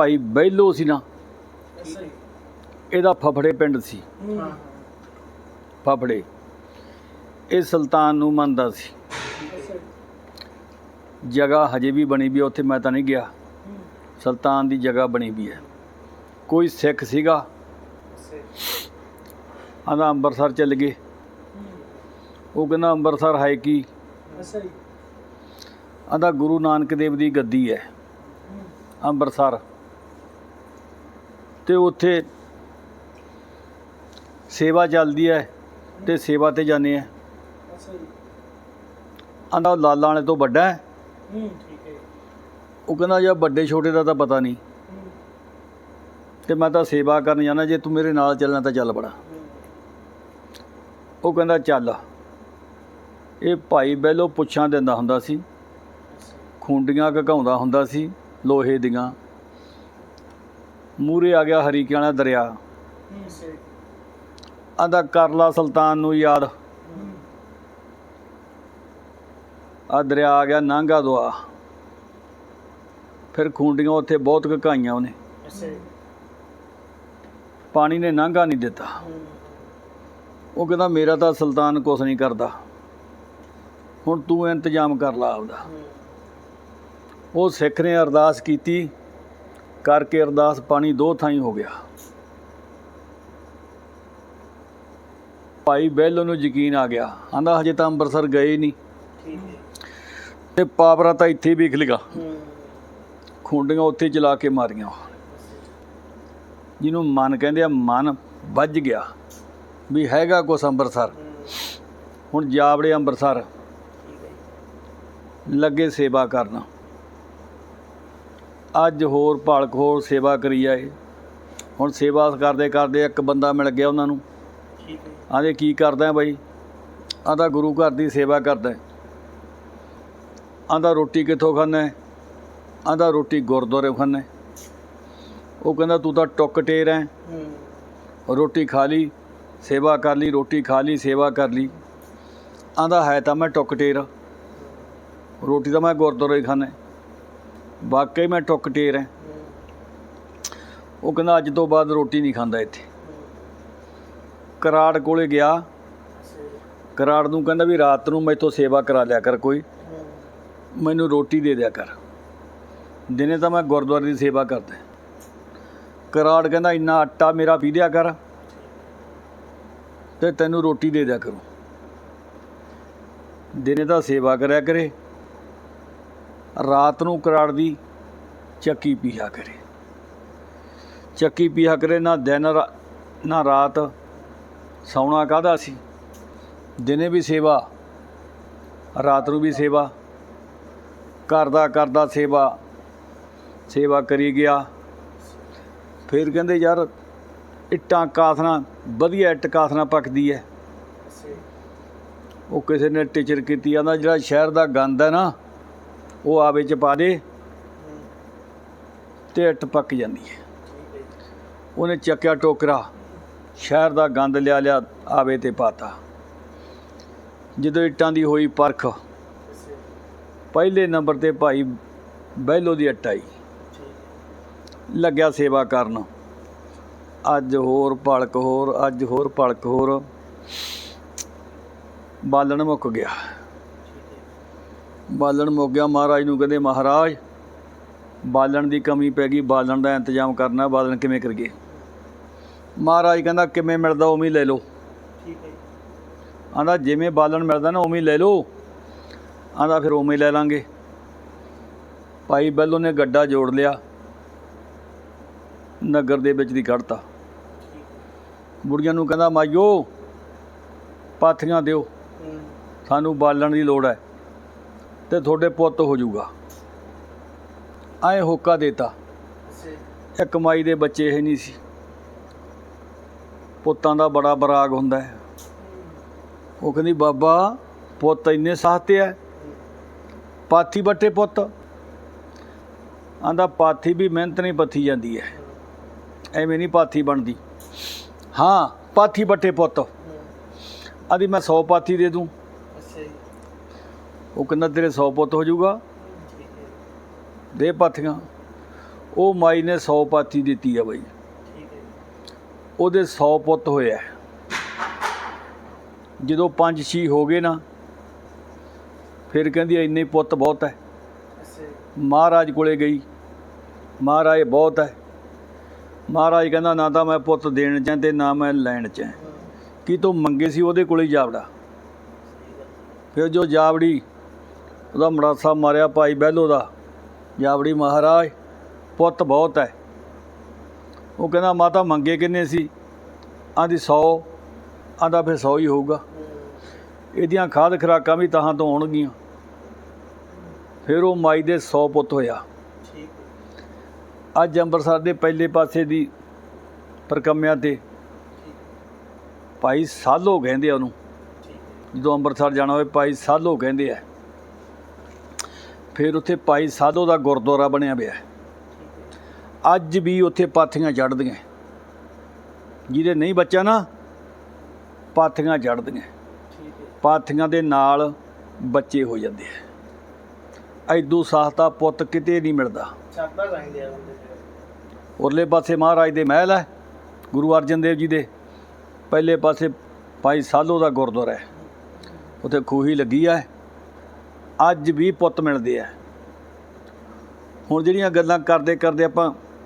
ਭਾਈ ਬੈਲੋ ਸੀ ਨਾ। ਇਹਦਾ ਫਫੜੇ ਪਿੰਡ ਸੀ। ਹਾਂ। ਫਫੜੇ। ਇਹ ਸੁਲਤਾਨ ਨੂੰ ਮੰਨਦਾ ਸੀ। ਜਗ੍ਹਾ ਹਜੇ ਵੀ ਬਣੀ ਵੀ ਉੱਥੇ ਮੈਂ ਤਾਂ ਨਹੀਂ ਗਿਆ। ਸੁਲਤਾਨ ਦੀ ਜਗ੍ਹਾ ਬਣੀ ਵੀ ਹੈ ਕੋਈ ਸਿੱਖ ਸੀਗਾ। ਆਂਦਾ ਅੰਮ੍ਰਿਤਸਰ ਚੱਲ ਗਏ। ਉਹ ਕਹਿੰਦਾ ਅੰਮ੍ਰਿਤਸਰ ਹੈ ਕੀ? ਆਂਦਾ ਗੁਰੂ ਨਾਨਕ ਦੇਵ ਦੀ ਗੱਦੀ ਹੈ। ਹੂੰ, ਅੰਮ੍ਰਿਤਸਰ ਤੇ ਉੱਥੇ ਸੇਵਾ ਚੱਲਦੀ ਹੈ ਤੇ ਸੇਵਾ ਤੇ ਜਾਂਦੇ ਆ ਅੱਛਾ ਜੀ। ਆਂਦਾ ਲਾਲਾ ਵਾਲੇ ਤੋਂ ਵੱਡਾ ਹੈ। ਹੂੰ ਠੀਕ ਹੈ ਉਹ ਕਹਿੰਦਾ ਜੇ ਵੱਡੇ ਛੋਟੇ ਦਾ ਤਾਂ ਪਤਾ ਨਹੀਂ। ਹੂੰ, ਤੇ ਮੈਂ ਤਾਂ ਸੇਵਾ ਕਰਨ ਜਾਣਾ ਜੇ ਤੂੰ ਮੇਰੇ ਨਾਲ ਚੱਲਣਾ ਤਾਂ ਚੱਲ ਬੜਾ ਹੂੰ, ਉਹ ਕਹਿੰਦਾ ਚੱਲ। ਇਹ ਭਾਈ ਬਹਿਲੋ ਪੁੱਛਾਂ ਦਿੰਦਾ ਹੁੰਦਾ ਸੀ। ਖੁੰਡੀਆਂ ਘਕਾਉਂਦਾ ਹੁੰਦਾ ਸੀ ਲੋਹੇ ਦੀਆਂ। ਮੂਰੇ ਆ ਗਿਆ ਹਰੀਕੇ ਵਾਲਾ ਦਰਿਆ। ਹੂੰ, ਅੱਛਾ ਆਂਦਾ ਕਰ ਸੁਲਤਾਨ ਨੂੰ ਯਾਦ। ਹੂੰ, ਆ ਦਰਿਆ ਆ ਗਿਆ ਨਾਂਗਾ ਦੁਆ। ਫਿਰ ਖੁੰਡੀਆਂ ਉੱਥੇ ਬਹੁਤ ਘਕਾਈਆਂ ਉਹਨੇ। ਪਾਣੀ ਨੇ ਨਾਂਗਾ ਨਹੀਂ ਦਿੱਤਾ। ਉਹ ਕਹਿੰਦਾ ਮੇਰਾ ਤਾਂ ਸੁਲਤਾਨ ਕੁਛ ਨਹੀਂ ਕਰਦਾ। ਹੁਣ ਤੂੰ ਇੰਤਜ਼ਾਮ ਕਰ ਲਾ ਆਪਦਾ। ਉਹ ਸਿੱਖ ਨੇ ਅਰਦਾਸ ਕੀਤੀ। ਕਰਕੇ ਅਰਦਾਸ ਪਾਣੀ ਦੋ ਥਾਈਂ ਹੋ ਗਿਆ। ਭਾਈ ਬੈਲੋ ਨੂੰ ਯਕੀਨ ਆ ਗਿਆ। ਆਂਦਾ ਹਜੇ ਤਾਂ ਅੰਮ੍ਰਿਤਸਰ ਗਏ ਨਹੀਂ ਤੇ ਪਾਵਰਾ ਤਾਂ ਇੱਥੇ ਵੀ ਲਿਗਾ ਹੂੰ, ਖੁੰਡੀਆਂ ਉੱਥੇ ਚਲਾ ਕੇ ਮਾਰੀਆਂ। ਜਿਹਨੂੰ ਮਨ ਕਹਿੰਦੇ ਆ ਮਨ ਵੱਜ ਗਿਆ ਵੀ ਹੈਗਾ ਕੁਛ ਅੰਮ੍ਰਿਤਸਰ। ਹੁਣ ਜਾਵੜੇ ਅੰਮ੍ਰਿਤਸਰ। ਲੱਗੇ ਸੇਵਾ ਕਰਨ। ਅੱਜ ਹੋਰ ਭਾਲਕ ਹੋਰ ਸੇਵਾ ਕਰੀ ਜਾਏ ਹੁਣ ਸੇਵਾ ਕਰਦੇ ਕਰਦੇ ਇੱਕ ਬੰਦਾ ਮਿਲ ਗਿਆ ਉਹਨਾਂ ਨੂੰ ਠੀਕ ਹੈ ਆਂਦੇ ਕੀ ਕਰਦਾ ਹੈ ਬਾਈ ਆਂਦਾ ਗੁਰੂ ਘਰ ਦੀ ਸੇਵਾ ਕਰਦਾ ਹੈ। ਆਂਦਾ ਰੋਟੀ ਕਿੱਥੋਂ ਖਾਂਦਾ ਹੈ? ਆਂਦਾ ਰੋਟੀ ਗੁਰਦੁਆਰੇ ਖਾਂਦਾ ਹੈ। ਉਹ ਕਹਿੰਦਾ ਤੂੰ ਤਾਂ ਟੁੱਕ ਟੇਰ ਹੈ ਹੂੰ, ਰੋਟੀ ਖਾ ਲਈ ਸੇਵਾ ਕਰ ਲਈ ਰੋਟੀ ਖਾ ਲਈ ਸੇਵਾ ਕਰ ਲਈ ਆਂਦਾ ਹੈ ਤਾਂ ਮੈਂ ਟੁੱਕ ਟੇਰ ਰੋਟੀ ਤਾਂ ਮੈਂ ਗੁਰਦੁਆਰੇ ਹੀ ਖਾਂਦਾ ਹੈ। ਵਾਕਈ ਮੈਂ ਟੁੱਕ ਟੇਰ ਹੈ ਉਹ ਕਹਿੰਦਾ, ਅੱਜ ਤੋਂ ਬਾਅਦ ਰੋਟੀ ਨਹੀਂ ਖਾਂਦਾ ਇੱਥੇ। ਕਰਾੜ ਕੋਲੇ ਗਿਆ। ਕਰਾੜ ਨੂੰ ਕਹਿੰਦਾ ਵੀ ਰਾਤ ਨੂੰ ਮੈਥੋਂ ਸੇਵਾ ਕਰਾ ਲਿਆ ਕਰ ਕੋਈ। ਮੈਨੂੰ ਰੋਟੀ ਦੇ ਦਿਆ ਕਰ। ਦਿਨੇ ਤਾਂ ਮੈਂ ਗੁਰਦੁਆਰੇ ਦੀ ਸੇਵਾ ਕਰਦਾ। ਕਰਾੜ ਕਹਿੰਦਾ, ਇੰਨਾ ਆਟਾ ਮੇਰਾ ਪੀ ਦਿਆ ਕਰ ਤੇ ਤੈਨੂੰ ਰੋਟੀ ਦੇ ਦਿਆ ਕਰੂੰ। ਦਿਨੇ ਤਾਂ ਸੇਵਾ ਕਰਿਆ ਕਰੇ। ਰਾਤ ਨੂੰ ਕਰਾੜ ਦੀ ਚੱਕੀ ਪੀਆ ਕਰੇ। ਚੱਕੀ ਪੀਆ ਕਰੇ ਨਾ ਦਿਨ ਨਾ ਰਾਤ। ਸੌਣਾ ਕਾਹਦਾ ਸੀ? ਦਿਨੇ ਵੀ ਸੇਵਾ ਰਾਤ ਨੂੰ ਵੀ ਸੇਵਾ। ਕਰਦਾ ਕਰਦਾ ਸੇਵਾ ਸੇਵਾ ਕਰੀ ਗਿਆ। ਫਿਰ ਕਹਿੰਦੇ ਯਾਰ ਇੱਟਾਂ ਕਾਸਨਾ ਵਧੀਆ ਇੱਟ ਕਾਸਨਾ ਪੱਕਦੀ ਹੈ ਉਹ ਕਿਸੇ ਨੇ ਟੀਚਰ ਕੀਤੀ ਆਂਦਾ ਜਿਹੜਾ ਸ਼ਹਿਰ ਦਾ ਗੰਦ ਹੈ ਨਾ ਉਹ ਆਵੇ ਚ ਪਾ ਦੇ ਹੂੰ, ਤੇ ਇੱਟ ਪੱਕ ਜਾਂਦੀ ਹੈ। ਉਹਨੇ ਚੱਕਿਆ ਟੋਕਰਾ ਸ਼ਹਿਰ ਦਾ ਗੰਦ ਲਿਆ ਲਿਆ ਆਵੇ ਤੇ ਪਾਤਾ। ਜਦੋਂ ਇੱਟਾਂ ਦੀ ਹੋਈ ਪਰਖ ਪਹਿਲੇ ਨੰਬਰ ਤੇ ਭਾਈ ਬਹਿਲੋ ਦੀ ਇੱਟ ਆਈ। ਲੱਗਿਆ ਸੇਵਾ ਕਰਨ। ਅੱਜ ਹੋਰ ਪਲਕ ਹੋਰ ਅੱਜ ਹੋਰ ਪਲਕ ਹੋਰ। ਬਾਲਣ ਮੁੱਕ ਗਿਆ। ਬਾਲਣ ਮੁੱਕ ਗਿਆ। ਮਹਾਰਾਜ ਨੂੰ ਕਹਿੰਦੇ ਮਹਾਰਾਜ ਬਾਲਣ ਦੀ ਕਮੀ ਪੈ ਗਈ ਬਾਲਣ ਦਾ ਇੰਤਜ਼ਾਮ ਕਰਨਾ ਬਾਲਣ ਕਿਵੇਂ ਕਰੀਏ? ਮਹਾਰਾਜ ਕਹਿੰਦਾ ਕਿਵੇਂ ਮਿਲਦਾ ਉਵੇਂ ਹੀ ਲੈ ਲਓ। ਠੀਕ ਹੈ ਆਂਦਾ ਜਿਵੇਂ ਬਾਲਣ ਮਿਲਦਾ ਨਾ ਉਵੇਂ ਹੀ ਲੈ ਲਓ। ਆਂਦਾ ਫਿਰ ਉਵੇਂ ਹੀ ਲੈ ਲਾਂਗੇ। ਭਾਈ ਬੈਲੋ ਨੇ ਗੱਡਾ ਜੋੜ ਲਿਆ ਨਗਰ ਦੇ ਵਿੱਚ ਦੀ ਕੱਢਤਾ ਬੁੜੀਆਂ ਨੂੰ ਕਹਿੰਦਾ ਮਾਈਓ ਪਾਥੀਆਂ ਦਿਓ। ਸਾਨੂੰ ਬਾਲਣ ਦੀ ਲੋੜ ਹੈ। ਤੇ ਤੁਹਾਡੇ ਪੁੱਤ ਹੋ ਜਾਊਗਾ। ਐ ਹੋਕਾ ਦੇਤਾ। ਇਹ ਕਮਾਈ ਦੇ ਬੱਚੇ ਇਹ ਨਹੀਂ ਸੀ। ਪੁੱਤਾਂ ਦਾ ਬੜਾ ਬਰਾਗ ਹੁੰਦਾ ਹੈ। ਉਹ ਕਹਿੰਦੀ ਬਾਬਾ ਪੁੱਤ ਇੰਨੇ ਸਾਹਤੇ ਐ ਪਾਥੀ ਬੱਟੇ ਪੁੱਤ। ਆਂਦਾ ਪਾਥੀ ਵੀ ਮਿਹਨਤ ਨਹੀਂ ਪੱਥੀ ਜਾਂਦੀ ਹੈ। ਐਵੇਂ ਨਹੀਂ ਪਾਥੀ ਬਣਦੀ। ਹਾਂ ਪਾਥੀ ਬੱਟੇ ਪੁੱਤ। ਹੂੰ, ਆਦੀ ਮੈਂ 100 ਪਾਥੀ ਦੇ ਦੂੰ। ਉਹ ਕਹਿੰਦਾ, ਤੇਰੇ 100 ਪੁੱਤ ਹੋ ਜਾਊਗਾ। ਦੇ ਪਾਥੀਆਂ। ਉਹ ਮਾਈ ਨੇ 100 ਪਾਥੀ ਦਿੱਤੀ ਆ ਬਾਈ। ਉਹਦੇ 100 ਪੁੱਤ ਹੋਇਆ। ਜਦੋਂ ਪੰਜ ਛੀ ਹੋ ਗਏ ਨਾ, ਫਿਰ ਕਹਿੰਦੀ, ਇੰਨੇ ਪੁੱਤ ਬਹੁਤ ਹੈ ਮਹਾਰਾਜ ਕੋਲੇ ਗਈ। ਮਹਾਰਾਜ ਬਹੁਤ ਹੈ ਮਹਾਰਾਜ ਕਹਿੰਦਾ, ਨਾ ਤਾਂ ਮੈਂ ਪੁੱਤ ਦੇਣ ਚ ਤੇ ਨਾ ਮੈਂ ਲੈਣ ਚ। ਕੀ ਤੂੰ ਮੰਗੇ ਸੀ ਉਹਦੇ ਕੋਲੇ ਹੀ ਜਾਵੜਾ? ਫਿਰ ਜੋ ਜਾਵੜੀ ਉਹਦਾ ਮੜਾਸਾ ਮਾਰਿਆ ਭਾਈ ਬਹਿਲੋ ਦਾ। ਜਾਵੜੀ ਮਹਾਰਾਜ, ਪੁੱਤ ਬਹੁਤ ਹੈ। ਉਹ ਕਹਿੰਦਾ, ਮਾਤਾ ਮੰਗੇ ਕਿੰਨੇ ਸੀ? ਆਂਦੀ 100 ਆਂਦਾ ਫਿਰ 100 ਹੀ ਹੋਊਗਾ। ਇਹਦੀਆਂ ਖਾਦ ਖਰਾਕਾਂ ਵੀ ਤਾਹਾਂ ਤੋਂ ਆਉਣਗੀਆਂ। ਫਿਰ ਉਹ ਮਾਈ ਦੇ 100 ਪੁੱਤ ਹੋਇਆ। ਅੱਜ ਅੰਮ੍ਰਿਤਸਰ ਦੇ ਪਹਿਲੇ ਪਾਸੇ ਦੀ ਪਰਕੰਮਿਆਂ ਤੇ ਭਾਈ ਸਾਲੋ ਕਹਿੰਦੇ ਆ ਉਹਨੂੰ। ਜਦੋਂ ਅੰਮ੍ਰਿਤਸਰ ਜਾਣਾ ਹੋਵੇ, ਭਾਈ ਸਾਲੋ ਕਹਿੰਦੇ ਆ। ਫਿਰ ਉੱਥੇ ਭਾਈ ਸਾਧੋ ਦਾ ਗੁਰਦੁਆਰਾ ਬਣਿਆ ਪਿਆ ਅੱਜ ਵੀ ਉੱਥੇ ਪਾਥੀਆਂ ਚੜ੍ਹਦੀਆਂ ਜਿਹਦੇ ਨਹੀਂ ਬੱਚਾ ਨਾ ਪਾਥੀਆਂ ਹੈ। ਪਾਥੀਆਂ ਦੇ ਨਾਲ ਬੱਚੇ ਹੋ ਜਾਂਦੇ ਆ ਐਦੂ ਸਾਹਤਾ ਪੁੱਤ ਕਿਤੇ ਨਹੀਂ ਮਿਲਦਾ। ਰਹਿੰਦੇ ਆ ਉਰਲੇ ਪਾਸੇ ਮਹਾਰਾਜ ਦੇ ਮਹਿਲ ਹੈ ਗੁਰੂ ਅਰਜਨ ਦੇਵ ਜੀ ਦੇ। ਪਹਿਲੇ ਪਾਸੇ ਭਾਈ ਸਾਲੋ ਦਾ ਗੁਰਦੁਆਰਾ ਹੈ। ਉੱਥੇ ਖੂਹੀ ਲੱਗੀ ਹੈ। ਅੱਜ ਵੀ ਪੁੱਤ ਮਿਲਦੇ ਆ। ਹੁਣ ਜਿਹੜੀਆਂ ਗੱਲਾਂ ਕਰਦੇ ਕਰਦੇ ਆਪਾਂ